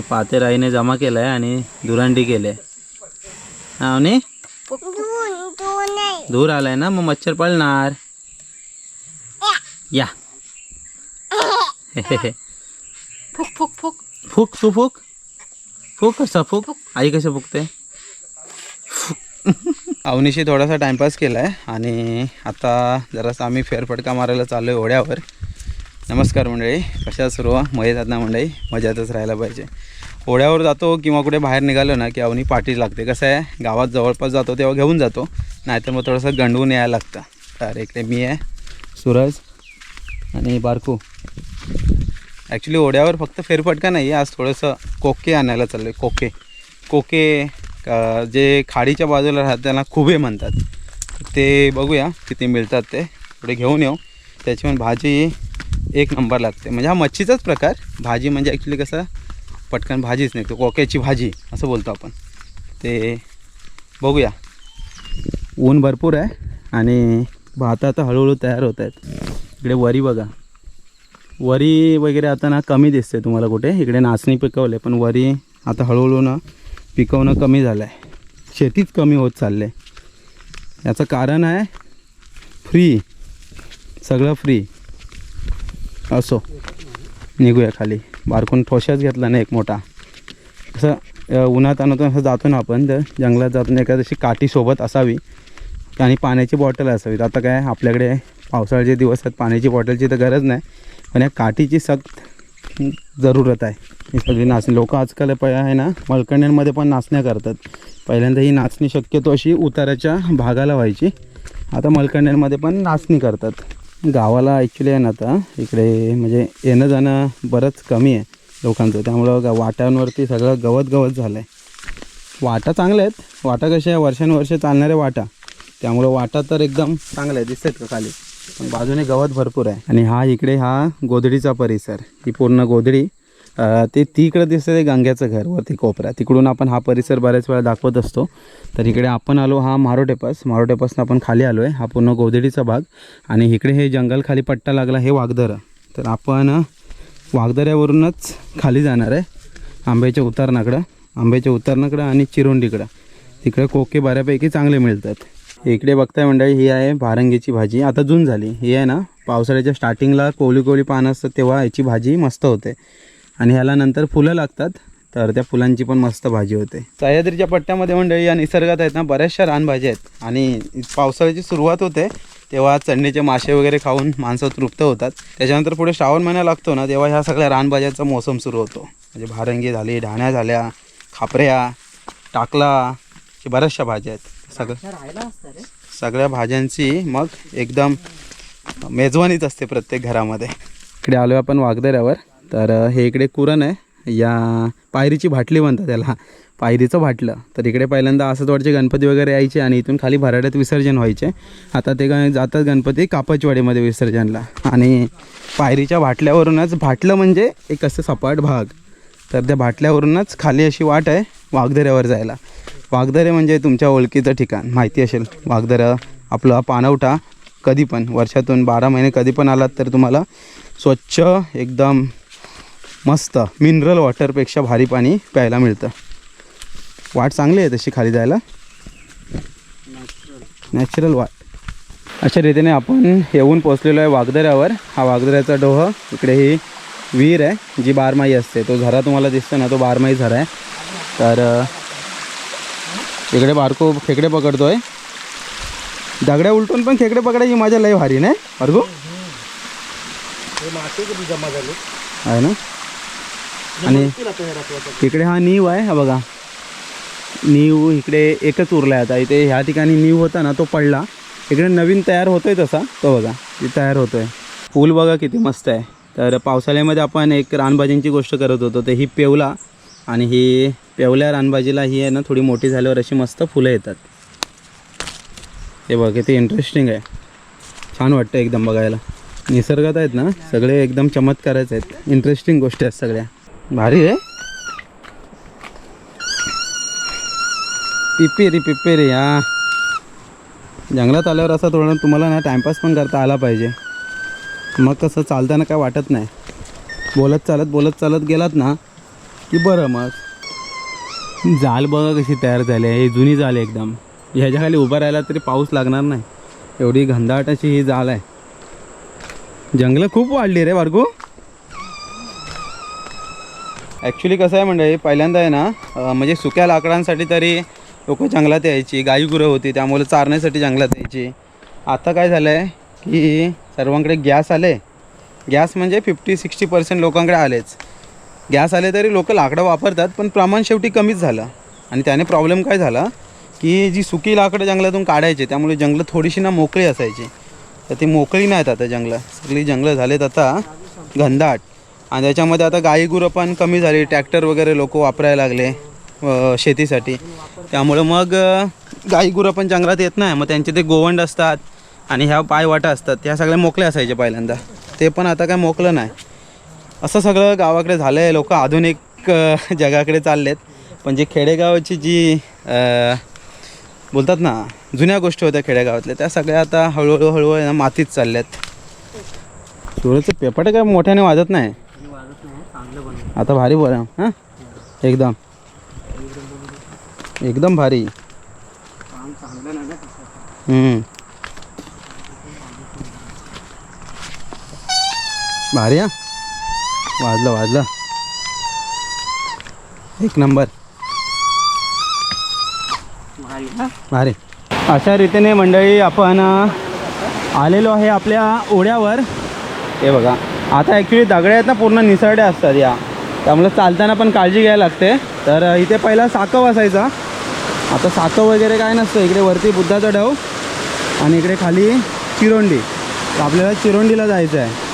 पाते राईने जमा केलाय आणि दुरांडी केले हा आणि धूर आलाय ना मग मच्छर पळणार. या. फुक फुक फुक. फुक तू फुक. फुक कसा फुक? आई कसं फुकते? अवनीशी थोडासा टाइमपास केला आहे आणि आता जरासा आम्ही फेरफटका मारायला चाललो आहे ओढ्यावर. नमस्कार मंडळी कशा सर्व? मजेत ना मंडळी? मजातच राहायला पाहिजे. ओढ्यावर जातो किंवा कुठे बाहेर निघालो ना की अवनी पाठी लागते. कसं आहे? गावात जवळपास जातो तेव्हा घेऊन जातो. नाहीतर मग थोडंसं गंडवून यायला लागतं. तर इकडे मी आहे सूरज आणि बारकू. ॲक्च्युली ओढ्यावर फक्त फेरफटका नाही आहे आज थोडंसं कोके आणायला चाललं आहे कोके कोके जे खाडीच्या बाजूला राहतात त्यांना खुबे म्हणतात. ते बघूया किती मिळतात ते. थोडे घेऊन येऊ. त्याची पण भाजी एक नंबर लागते. म्हणजे हा मच्छीचाच प्रकार. भाजी म्हणजे ॲक्च्युली कसं पटकन भाजीच नाही तो कोक्याची भाजी असं बोलतो आपण. ते बघूया. ऊन भरपूर आहे आणि भात आता हळूहळू तयार होत आहेत. इकडे वरी बघा. वरी वगैरे आता ना कमी दिसते तुम्हाला कुठे. इकडे नाचणी पिकवले पण वरी आता हळूहळू ना पिकवणं कमी झालं आहे शेतीच कमी होत चाललं आहे याचं कारण आहे फ्री सगळं फ्री असो. निघूया खाली. बारकून ठोशाच घेतला ना एक मोठा. असं उन्हात आणतो असं जातो ना आपण तर जंगलात जातो एखादी काठी सोबत असावी. आणि पाण्याची बॉटल असावी आता काय आपल्याकडे पावसाळ्याचे दिवस आहेत पाण्याची बॉटलची तर गरज नाही. पण या काठीची सक्त जरूरत आहे. ही सगळी नाचणी. लोक आजकाल प आहे ना मलकण्यांमध्ये पण नाचण्या करतात. पहिल्यांदा ही नाचणी शक्यतो अशी उताराच्या भागाला व्हायची. आता मलकण्यांमध्ये पण नाचणी करतात. गावाला ॲक्च्युली आहे ना आता इकडे म्हणजे येणं जाणं बरंच कमी आहे लोकांचं. त्यामुळं गा वाट्यांवरती सगळं गवत गवत झालं आहे वाटा चांगल्या आहेत. वाटा कशा आहे? वर्षानुवर्षे चालणाऱ्या वाटा. त्यामुळं वाटा तर एकदम चांगल्या आहे दिसतात का खाली? पण बाजूने गवत भरपूर आहे. आणि हा इकडे हा गोधडीचा परिसर. ही पूर्ण गोधडी ते तिकडं दिसतं ते गंग्याचं घर वरती कोपरा तिकडून आपण हा परिसर बऱ्याच वेळा दाखवत असतो. तर इकडे आपण आलो हा मारोटेपास मारोटेपासून आपण खाली आलो आहे हा पूर्ण गोदडीचा भाग. आणि इकडे हे जंगल खाली पट्टा लागला हे वाघदरं. तर आपण वाघदऱ्यावरूनच खाली जाणार आहे. आंब्याच्या उतारणाकडं. आंब्याच्या उतारणाकडं आणि चिरोंडीकडं. तिकडे कोके बऱ्यापैकी चांगले मिळतात. इकडे बघताय मंडळी ही आहे भारंगीची भाजी. आता जून झाली. ही आहे ना पावसाळ्याच्या स्टार्टिंगला कोवली कोवली पानं असतात तेव्हा याची भाजी मस्त होते. आणि ह्याला नंतर फुलं लागतात. तर त्या फुलांची पण मस्त भाजी होते. सह्याद्रीच्या पट्ट्यामध्ये मंडळी या निसर्गात आहेत ना बऱ्याचशा रानभाज्या आहेत. आणि पावसाळ्याची सुरुवात होते तेव्हा चढणीचे मासे वगैरे खाऊन माणसं तृप्त होतात. त्याच्यानंतर पुढे श्रावण महिना लागतो ना तेव्हा ह्या सगळ्या रानभाज्याचा मोसम सुरू होतो. म्हणजे भारंगी झाली ढाण्या झाल्या खापऱ्या टाकला बऱ्याचशा भाज्या आहेत. सगळं सगळ्या भाज्यांची मग एकदम मेजवानीच असते प्रत्येक घरामध्ये. इकडे आलो आपण वागदऱ्यावर तर हे इकडे कुरण आहे. या पायरीची भाटली म्हणतात त्याला. पायरीचं भाटलं. तर इकडे पहिल्यांदा असंच वाटचे गणपती वगैरे यायचे आणि इथून खाली भराड्यात विसर्जन व्हायचे. आता ते काय जातात गणपती कापचवाडीमध्ये विसर्जनला. आणि पायरीच्या भाटल्यावरूनच भाटलं म्हणजे एक असं सपाट भाग. तर त्या भाटल्यावरूनच खाली अशी वाट आहे वाघदऱ्यावर जायला. वाघदरे म्हणजे तुमच्या ओळखीचं ठिकाण. माहिती असेल वाघदरा आपला पाणवठा कधी पण वर्षातून बारा महिने कधी पण आलात तर तुम्हाला स्वच्छ एकदम मस्त मिनरल वॉटरपेक्षा भारी पाणी प्यायला मिळतं. वाट चांगली आहे तशी खाली जायला. नॅचरल वाट अशा रीतीने आपण येऊन पोचलेलो आहे वाघदऱ्यावर. हा वाघदऱ्याचा डोह इकडे ही विहीर आहे जी बारमाही असते. तो झरा तुम्हाला दिसतो ना तो बारमाही झरा आहे. तर इकडे बारको खेकडे पकडतोय. दगड्या उलटून पण खेकडे पकडायची मजा लय भारी नाही? बारको आहे ना? आणि इकडे हा नीव आहे हा बघा. नीव इकडे एकच उरला आहे आता. इथे ह्या ठिकाणी नीव होता ना तो पडला. इकडे नवीन तयार होतोय तसा. तो बघा ते तयार होतोय. फूल बघा किती मस्त आहे. तर पावसाळ्यामध्ये आपण एक रानभाजींची गोष्ट करत होतो. तर ही पेवला आणि ही पेवल्या रानभाजीला ही आहे ना थोडी मोठी झाल्यावर अशी मस्त फुलं येतात. हे बघ किती इंटरेस्टिंग आहे. छान वाटतं एकदम बघायला. निसर्गात आहेत ना सगळे एकदम चमत्कारच आहेत. इंटरेस्टिंग गोष्टी आहेत सगळ्या. भारी रे. पिपेरी पिप्पेरी हा. जंगलात आल्यावर असं थोडं तुम्हाला ना टाईमपास पण करता आला पाहिजे. मग कसं चालताना काय वाटत नाही. बोलत चालत बोलत चालत गेलात ना की बरं मग. जाल बघा कशी तयार झाली आहे. जुनी जाल आहे एकदम. ह्याच्या खाली उभा राहिला तरी पाऊस लागणार नाही. एवढी घनदाट अशी ही जाल आहे. जंगलं खूप वाढली रे वर्गू ॲक्च्युली कसं आहे म्हणजे पहिल्यांदा आहे ना म्हणजे सुक्या लाकडांसाठी तरी लोक जंगलात यायची गाई गुरं होती त्यामुळे चारण्यासाठी जंगलात यायची. आता काय झालं आहे की सर्वांकडे गॅस आले. गॅस म्हणजे फिफ्टी सिक्स्टी पर्सेंट लोकांकडे आलेच. गॅस आले तरी लोक लाकडं वापरतात पण प्रमाण शेवटी कमीच झालं. आणि त्याने प्रॉब्लेम काय झाला? की जी सुकी लाकडं जंगलातून काढायचे त्यामुळे जंगलं थोडीशी ना मोकळी असायची. तर ती मोकळी नाहीत आता जंगलं. सगळी जंगलं झालेत आता घनदाट. आणि त्याच्यामध्ये आता गाई गुरं पण कमी झाली. ट्रॅक्टर वगैरे लोक वापरायला लागले शेतीसाठी. त्यामुळं मग अ, गाई गुरं पण जंगलात येत नाही. मग त्यांचे ते गोवंड असतात आणि ह्या पायवाटा असतात. त्या सगळ्या मोकळ्या असायचे पहिल्यांदा. ते पण आता काय मोकलं नाही. असं सगळं गावाकडे झालं आहे लोक आधुनिक जगाकडे चाललेत. पण जे खेडेगावाची जी बोलतात ना जुन्या गोष्टी होत्या खेडेगावातल्या त्या सगळ्या आता हळूहळू हळूहळू मातीत चालल्यात. सुरतचं पेपट काय मोठ्याने वाजत नाही. आता भारी बोला हां? एकदम. एकदम भारी. भारी हा? वाजलं वाजलं. एक नंबर. भारी अशा रीतीने मंडळी आपण आलेलो आहे आपल्या ओढ्यावर. हे बघा. आता ॲक्च्युली दगड्या आहेत ना पूर्ण निसरड्या असतात या. त्यामुळे चालताना पण काळजी घ्यायला लागते. तर इथे पहिला साकव असायचा. आता साकव वगैरे काय नसतं. इकडे वरती बुद्धाचा डव आणि इकडे खाली चिरोंडी. तर आपल्याला चिरोंडीला जायचं आहे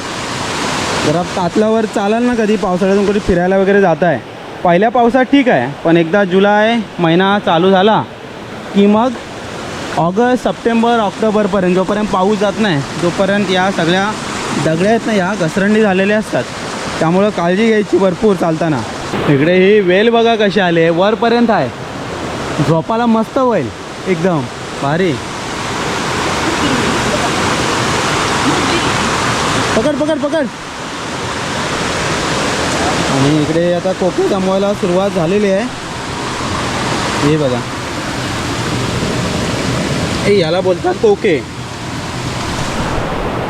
जरा तातल्यावर चालाल ना कधी? पावसाळ्यातून कधी फिरायला वगैरे जात आहे पहिल्या पावसात ठीक आहे. पण एकदा जुलै महिना चालू झाला की मग ऑगस्ट सप्टेंबर ऑक्टोबरपर्यंत जोपर्यंत पाऊस जात नाही तोपर्यंत या सगळ्या दगड्या आहेत ना या घसरंडी झालेल्या असतात. त्यामुळं काळजी घ्यायची भरपूर चालताना. इकडे ही वेल बघा कशी आले वरपर्यंत आहे. झोपाला मस्त होईल. एकदम. भारी. पकड पकड पकड. आणि इकडे आता कोके जमवायला सुरुवात झालेली आहे. हे बघा. ए याला बोलतात कोके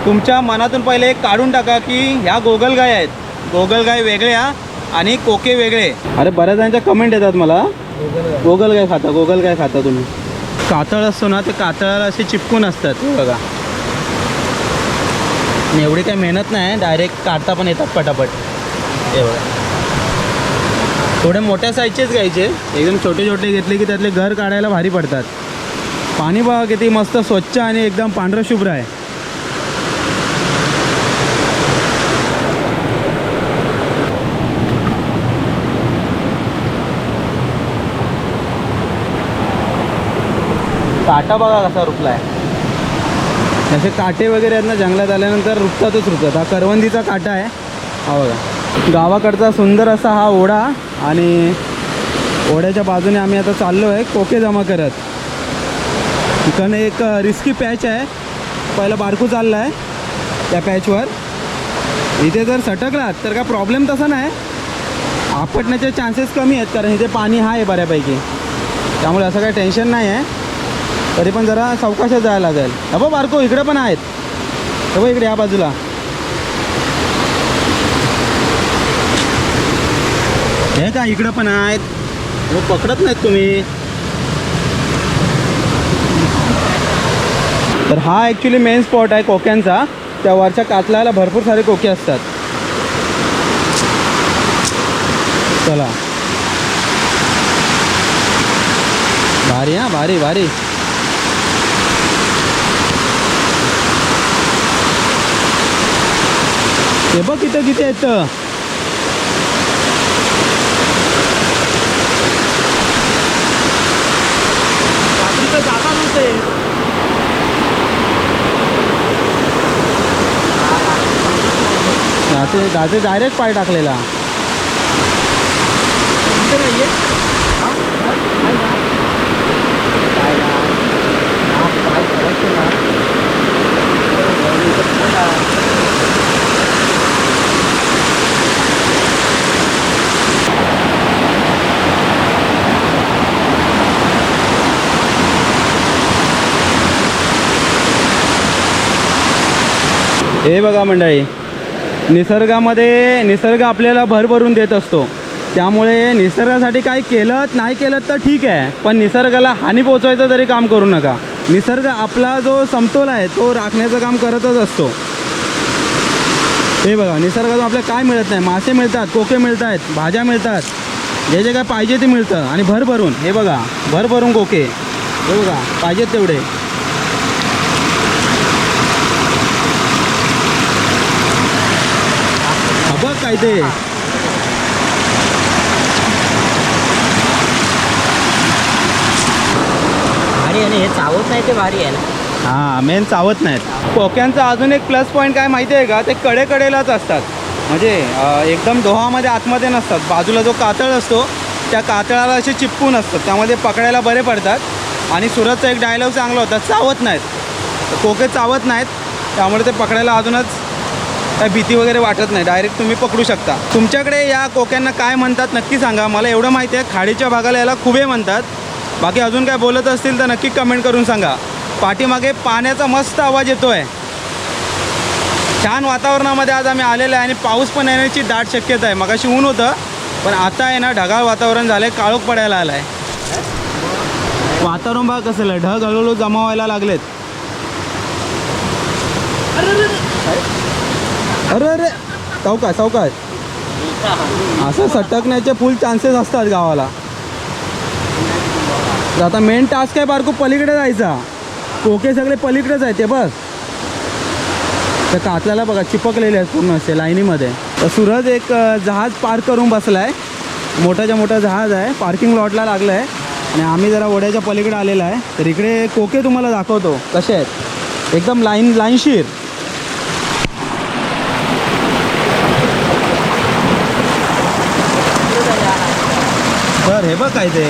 तुमच्या मनातून पहिले एक काढून टाका की ह्या गोगलगाय आहेत. गोगलगाय वेगळ्या आणि कोके वेगळे. अरे बऱ्याच जणांच्या कमेंट येतात मला. गोगलगाय खाता गोगलगाय खाता तुम्ही. कातळ असतो ना ते कातळाला असे चिपकून असतात. बघा. आणि एवढी काही मेहनत नाही डायरेक्ट काढता पण येतात पटापट. हे बघा. थोड्या मोठ्या साईजचेच घ्यायचे. एकदम छोटे छोटे घेतले की त्यातले घर काढायला भारी पडतात. पाणी बघा किती मस्त स्वच्छ आणि एकदम पांढरं शुभ्र आहे. काटा बघा कसा रुपला आहे असे काटे वगैरे आहेत ना जंगलात आल्यानंतर रुपतातच रुपतात. हा करवंदीचा काटा आहे. हा बघा. गावाकडचा सुंदर असा हा ओढा आणि ओढ्याच्या बाजूने आम्ही आता चाललो आहे कोके जमा करत. इकडनं एक रिस्की पॅच आहे. पहिला बारकू चालला आहे त्या पॅचवर इथे जर सटकलात तर काय प्रॉब्लेम तसा नाही. आपटण्याचे चान्सेस कमी आहेत कारण इथे पाणी हा आहे बऱ्यापैकी. त्यामुळे असं काही टेन्शन नाही आहे तरी पण जरा सावकाशात जायला लागेल. अबो बारको इकडे पण आहेत. अबो इकडे या बाजूला. हे का इकडं पण आहेत? हो पकडत नाहीत तुम्ही. तर हा ॲक्च्युली मेन स्पॉट आहे कोक्यांचा. त्या वरच्या कातलाला भरपूर सारे कोके असतात. चला. भारी हा भारी भारी. हे बघ इथं किती आहेत. जागा नव्हते दाते दाते डायरेक्ट पाय टाकलेला. हे बघा मंडळी निसर्गामध्ये निसर्ग आपल्याला भरभरून देत असतो. त्यामुळे निसर्गासाठी काही केलं नाही केलं तर ठीक आहे पण निसर्गाला हानी पोचवायचं तरी काम करू नका. निसर्ग आपला जो समतोल आहे तो राखण्याचं काम करतच असतो. हे बघा निसर्गातून आपल्याला काय मिळत नाही? मासे मिळतात कोके मिळत आहेत भाज्या मिळतात. जे जे काय पाहिजे ते मिळतं. आणि भरभरून हे बघा भरभरून कोके. हे बघा पाहिजेत तेवढे हा बघ काय ते? भारी आणि हे चावत नाही ते भारी आहे ना. हां मेन चावत नाहीत. कोक्यांचा अजून एक प्लस पॉईंट काय माहिती आहे का? ते कडेकडेलाच असतात. म्हणजे अं, एकदम डोहामध्ये आतमध्ये नसतात. बाजूला जो कातळ असतो त्या कातळाला असे चिपकून असतात. त्यामध्ये पकडायला बरे पडतात. आणि सुरतचा एक डायलॉग चांगला होता चावत नाहीत. कोके चावत नाहीत. त्यामुळे ते पकडायला अजूनच काय भीती वगैरे वाटत नाही. डायरेक्ट तुम्ही पकडू शकता. तुमच्याकडे या कोक्यांना काय म्हणतात नक्की सांगा. मला एवढं माहिती आहे खाडीच्या भागाला याला खुबे म्हणतात. बाकी अजून काय बोलत असतील तर नक्की कमेंट करून सांगा. पाठीमागे पाण्याचा मस्त आवाज येतो आहे छान वातावरणामध्ये आज आम्ही आलेलो आहे आणि पाऊस पण येण्याची दाट शक्यता आहे. मगाशी ऊन होतं पण आता आहे ना ढगाळ वातावरण झालं आहे काळोख पडायला आलं आहे वातावरण बघा कसं ढग हळूहळू जमा व्हायला लागलेत. अरे अरे सावकाश सावकाश असं सटकण्याचे फुल चान्सेस असतात गावाला. तर आता मेन टास्क आहे बारकू? पलीकडे जायचा. कोके सगळे पलीकडेच आहे ते बस तर कातल्याला बघा चिपकलेले आहेत पूर्ण असे लाईनीमध्ये. तर सुरज एक जहाज पार्क करून बसला आहे मोठाच्या मोठा जहाज आहे. पार्किंग लॉटला लागलं आहे आणि आम्ही जरा ओढ्याच्या पलीकडे आलेला आहे. तर इकडे कोके तुम्हाला दाखवतो. कसे आहेत? एकदम लाईन लाईनशीर तर हे बघ काय ते.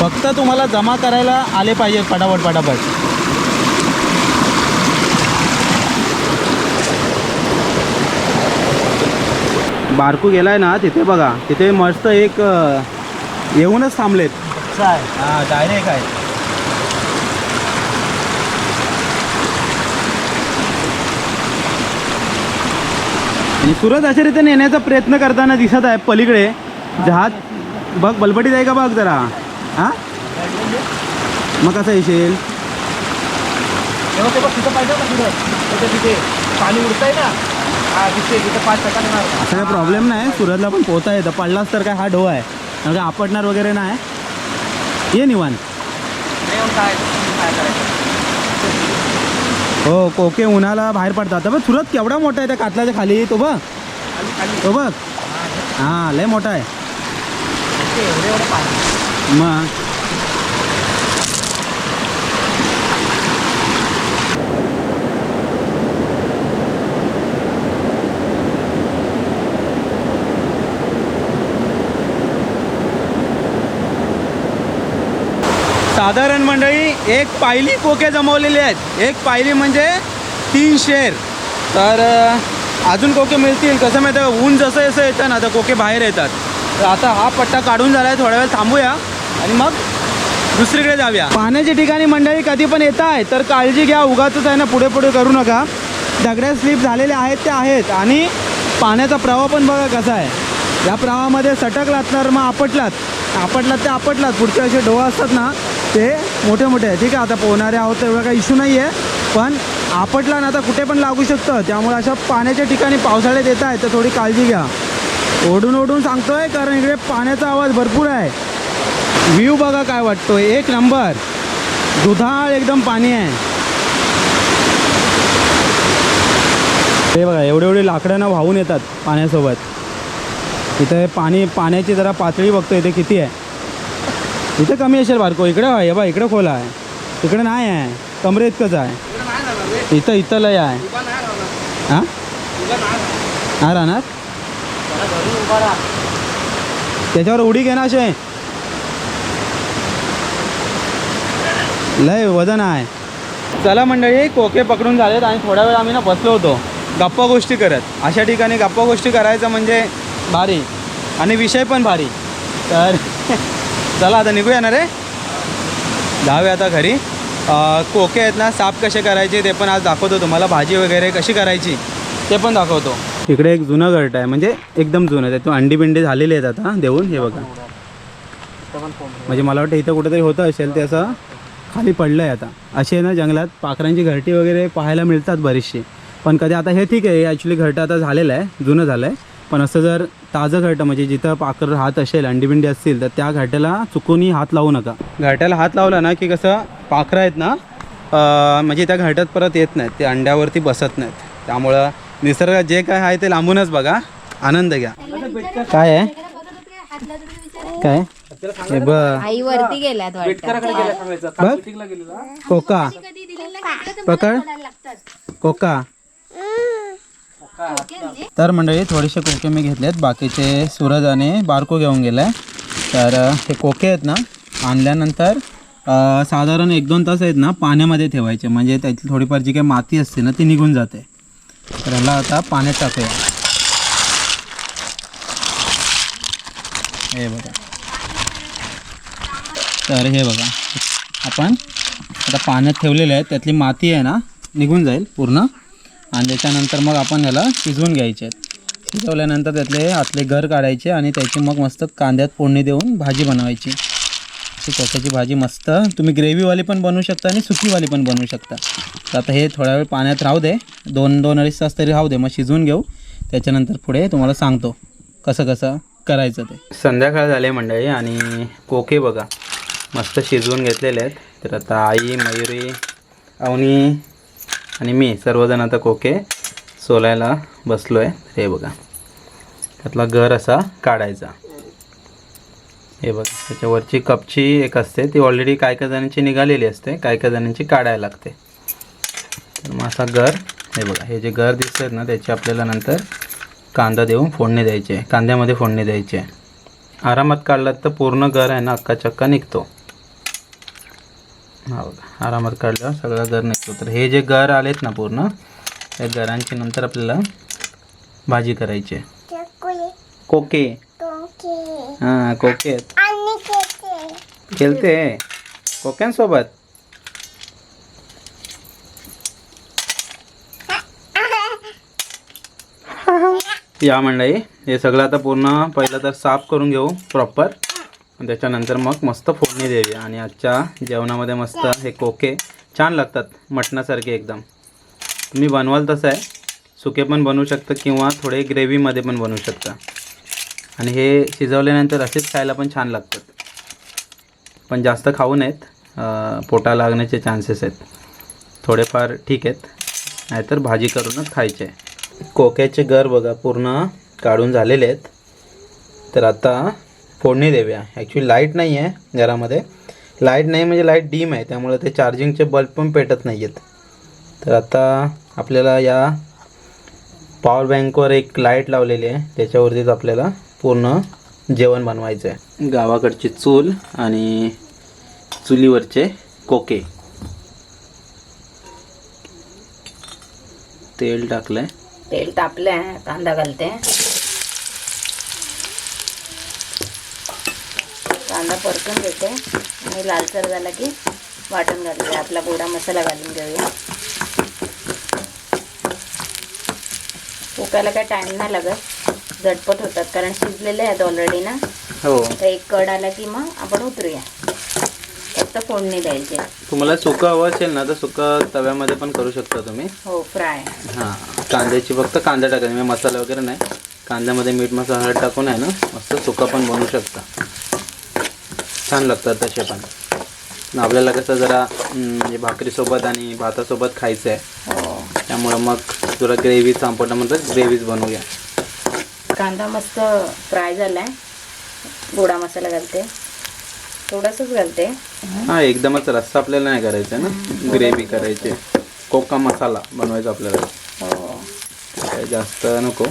फक्त तुम्हाला जमा करायला आले पाहिजे पटापट पटापट बारकू गेलाय ना तिथे बघा. तिथे मस्त एक येऊनच थांबलेत. हा डायरेक्ट आहे. आणि सुरत अशा रीतीने येण्याचा प्रयत्न करताना दिसत आहे पलीकडे. जहाज बघ बलबटीत आहे का बघ जरा. हा? मग कसं येशील? असा काही प्रॉब्लेम नाही. सुरतला पण पोहता येतं. पडलाच तर काय हा ढो आहे. म्हणजे आपटणार वगैरे नाही? ये निवान काय? काय करायचं? हो कोके उन्हाला बाहेर पडतात. बघ सुरत केवढा मोठा आहे त्या कातल्याच्या खाली? तो बघ. तो बघ. हां लय मोठा आहे. मग? साधारण मंडळी एक पायली कोके जमवलेले आहेत. एक पायली म्हणजे तीन शेर. तर अजून कोके मिळतील. कसं माहिती आहे ऊन जसं जसं येतं ना तर कोके बाहेर येतात. तर आता हा पट्टा काढून झाला आहे थोड्या वेळ थांबूया आणि मग दुसरीकडे जाऊया. पाण्याच्या ठिकाणी मंडळी कधी पण येत आहे तर काळजी घ्या उगाच आहे ना पुढे पुढे करू नका. दगड्या स्लिप झालेल्या आहेत त्या आहेत. आणि पाण्याचा प्रवाह पण बघा कसा आहे. या प्रवाहामध्ये सटकलात तर मग आपटलात. आपटलात ते आपटलात. पुढचे असे डोळा असतात ना ते मोठे मोठे आहे. ठीक आहे आता पोहणारे आहोत तर एवढा काही इश्यू नाही आहे. पण आपटला ना आता कुठे पण लागू शकतं. त्यामुळे अशा पाण्याच्या ठिकाणी पावसाळ्यात येत आहे तर थोडी काळजी घ्या. ओढून ओढून सांगतोय कारण इकडे पाण्याचा आवाज भरपूर आहे. व्ह्यू बघा काय वाटतो एक नंबर दुधाळ एकदम पाणी आहे. हे बघा एवढे एवढे लाकडांना वाहून येतात पाण्यासोबत. इथे पाणी पाण्याची जरा पातळी बघतो इथे किती आहे? इथं कमी असेल बारको. इकडं आहे बा इकडं खोल आहे. इकडे नाही आहे. कमरे इतकंच आहे. इथं इथं लय आहे. हां? राहणार? त्याच्यावर उडी घे ना असे लय वजन आहे. चला मंडळी कोके पकडून झालेत आणि थोड्या वेळ आम्ही ना बसलो होतो. गप्पा गोष्टी करत. अशा ठिकाणी गप्पा गोष्टी करायचं म्हणजे भारी. आणि विषय पण भारी. तर चला आता निघूया ना रे. जाऊया आता घरी. कोके आहेत ना साफ कसे करायचे ते पण आज दाखवतो तुम्हाला. भाजी वगैरे कशी करायची ते पण दाखवतो. इकडे एक जुनं घरट आहे म्हणजे एकदम जुनं त्यातून अंडी बिंडी झालेली आहेत आता देऊन. हे बघा. म्हणजे मला वाटतं इथं कुठेतरी होतं असेल ते असं खाली पडलं आहे आता असे ना जंगलात पाखरांची घरटी वगैरे पाहायला मिळतात बरीचशी. पण कधी आता हे ठीक आहे ॲक्च्युली घरटं आता झालेलं आहे जुनं झालं आहे पण असं जर ताजं घरटं म्हणजे जिथं पाखर राहत असेल अंडीबिंडी असतील तर त्या घरट्याला चुकूनही हात लावू नका. घरट्याला हात लावला ना की कसं पाखरं आहेत ना म्हणजे त्या घरट्यात परत येत नाहीत ते अंड्यावरती बसत नाहीत. त्यामुळं निसर्गात जे काय आहे ते लांबूनच बघा आनंद घ्या. काय आहे? काय? हे वरती वाटतं. बघ. कोका. पकड. कोका. तर मंडळी थोडेसे कोके मी घेतलेत. बाकीचे सूरज आणि बारको घेऊन गेलाय. तर हे कोके आहेत ना आणल्यानंतर अ, साधारण एक दोन तास आहेत ना पाण्यामध्ये ठेवायचे. म्हणजे त्याची थोडीफार जी काही माती असते ना ती निघून जाते. तर ह्याला आता पाण्यात टाकूया. हे बघा. तर हे बघा. आपण आता पाण्यात ठेवलेले आहे त्यातली माती आहे ना निघून जाईल पूर्ण. आणि त्याच्यानंतर मग आपण ह्याला शिजवून घ्यायचे. आहेत शिजवल्यानंतर त्यातले आतले घर काढायचे आणि त्याची मग मस्त कांद्यात फोडणी देऊन भाजी बनवायची. अशी कोक्याची भाजी मस्त. तुम्ही ग्रेव्हीवाली पण बनवू शकता आणि सुकीवाली पण बनवू शकता. तर आता हे थोड्या वेळ पाण्यात राहू दे. दोन दोन अडीच तास तरी राहू दे. मग शिजवून घेऊ. त्याच्यानंतर पुढे तुम्हाला सांगतो कसं कसं करायचं ते. संध्याकाळ झाले मंडळी आणि कोके बघा. मस्त शिजवून घेतलेले आहेत. तर आता आई मयुरी अवनी आणि मी सर्वजण आता कोके सोलायला बसलो आहे हे बघा. त्यातला घर असा काढायचा. हे बघा त्याच्यावरची कपची एक असते ती ऑलरेडी काय काय जणांची निघालेली असते काय काय जणांची काढायला लागते. तर मग असा घर हे बघा हे जे घर दिसतात ना त्याची आपल्याला नंतर कांदा देऊन फोडणी द्यायची आहे. कांद्यामध्ये फोडणी द्यायची आहे. आरामात काढलात तर पूर्ण घर आहे ना अक्का चक्का निघतो. हा आरामात काढल्यावर सगळा घर निघतो तर. हे जे घर आलेत ना पूर्ण त्या घरांची नंतर आपल्याला भाजी करायची आहे. कोके. हां कोके. खेळते. कोक्यांसोबत. या मंडळी हे सगळं आता पूर्ण पहिलं तर साफ करून घेऊ प्रॉपर आणि त्याच्यानंतर मग मस्त फोडणी द्यावी. आणि आजच्या जेवणामध्ये मस्त हे कोके छान लागतात मटणासारखे एकदम. तुम्ही बनवाल तसं आहे. सुके पण बनवू शकतं किंवा थोडे ग्रेव्हीमध्ये पण बनवू शकता. आणि हे शिजवल्यानंतर असेच खायला पण छान लागतात. पण जास्त खाऊ नयेत. पोटा लागण्याचे चान्सेस आहेत. थोडेफार ठीक आहेत. नाहीतर भाजी करूनच खायचे. कोक्याचे घर बघा पूर्ण काढून झालेले आहेत. तर आता फोडणी देऊया. ॲक्च्युली लाइट नाही आहे घरामध्ये. लाइट नाही म्हणजे लाइट डीम आहे. त्यामुळे ते चार्जिंगचे बल्ब पण पेटत नाही आहेत तर आता आपल्याला या पॉवर बँकवर एक लाइट लावलेली आहे. त्याच्यावरतीच आपल्याला पूर्ण जेवण बनवायचं आहे गावाकडची चूल आणि चुलीवरचे कोके. तेल टाकलं आहे तेल तापलंय. कांदा घालते. कांदा परतून घेते. आणि लालसर झाला की वाटण घालते. आपला गोडा मसाला घालून घेऊया. उकायला काय टाइम नाही लागत. झटपट होतात. कारण शिजलेले आहेत ऑलरेडी ना. हो. तर एक कड आला की मग आपण उतरूया. फक्त फोडणी द्यायची. तुम्हाला सुकं हवं असेल ना तर सुकं तव्यामध्ये पण करू शकता तुम्ही. हो फ्राय हां. कांद्याची फक्त कांदा टाकायचा. म्हणजे मसाला वगैरे नाही. कांद्यामध्ये मीठ मसाला हळद टाकून आहे ना मस्त सुका पण बनवू शकता. छान लागतात तसे पण. आपल्याला कसं जरा म्हणजे भाकरीसोबत आणि भातासोबत खायचं आहे हो. त्यामुळं मग तुला ग्रेव्ही चांपटा म्हणतात ग्रेव्हीच बनवूया. कांदा मस्त फ्राय झालाय. गोडा मसाला घालते. थोडंसंच घालते. हां एकदमच रस्सा आपल्याला नाही करायचा ना? ग्रेव्ही करायची. कोका मसाला बनवायचा आपल्याला. हो. जास्त नको.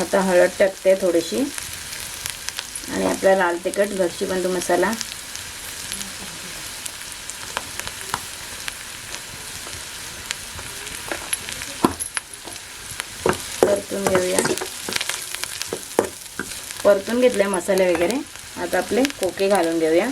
आता हळद टाकते थोडीशी. आणि आपला लाल तिखट घरची बंधू मसाला. परतून घेऊया. परतून घेतले मसाले वगैरे. आता आपले कोके घालून घेऊया.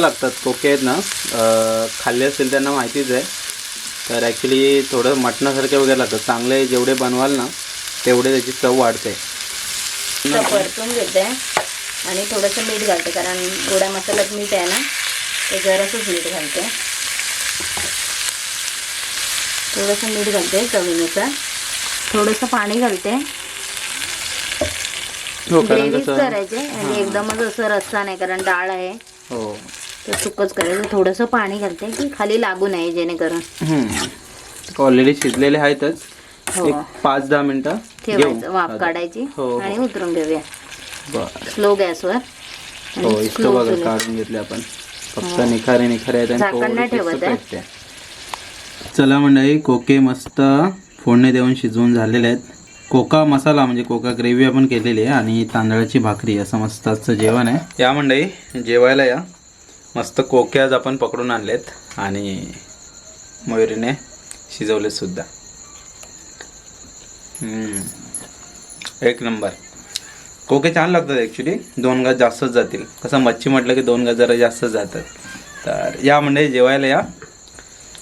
लागतात. कोके आहेत ना खाल्ले असेल त्यांना माहितीच आहे. तर ॲक्च्युली थोडं मटणासारखे वगैरे लागतात. चांगले जेवढे बनवाल ना तेवढे त्याची चव वाढते. परतून घेते. आणि थोडंसं मीठ घालते कारण गोड्या मसाल्यात मीठ आहे ना ते जरासंच मीठ घालते. थोडंसं मीठ घालते चवीनुसार. थोडंसं पाणी घालते. हो करायचे आणि एकदमच असं रस्सा नाही कारण डाळ आहे. हो. तर सुकच करायचं थोडंसं पाणी घालते की खाली लागू नये जेणेकरून. ऑलरेडी शिजलेले आहेतच. हो. एक पाच दहा मिनिटं ठेवायचं वाफ. काढायची हो, हो. आणि उतरून घेऊया. स्लो गॅसवर. हो बघा. काढून घेतले आपण. फक्त निखारे निखारे आहेत. चला मंडळी कोके मस्त फोडणी देऊन शिजवून झालेले आहेत. कोका मसाला म्हणजे कोका ग्रेव्ही आपण केलेली आहे आणि तांदळाची भाकरी असं मस्त आजचं जेवण आहे. या मंडळी जेवायला या. मस्त कोके आज आपण पकडून आणलेत आणि मयुरीने शिजवले सुद्धा. एक नंबर. कोके छान लागतात ॲक्च्युली दोन गाज जास्तच जातील. कसं मच्छी म्हटलं की दोन गाज जरा जास्तच जातात. तर या म्हणजे जेवायला या.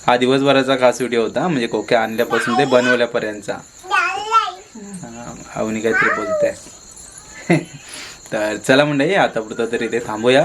हा दिवसभराचा खास व्हिडिओ होता. म्हणजे कोके आणल्यापासून ते बनवल्यापर्यंतचा. अवनी काहीतरी बोलते तर चला म्हणजे आता पुढं तरी ते थांबूया.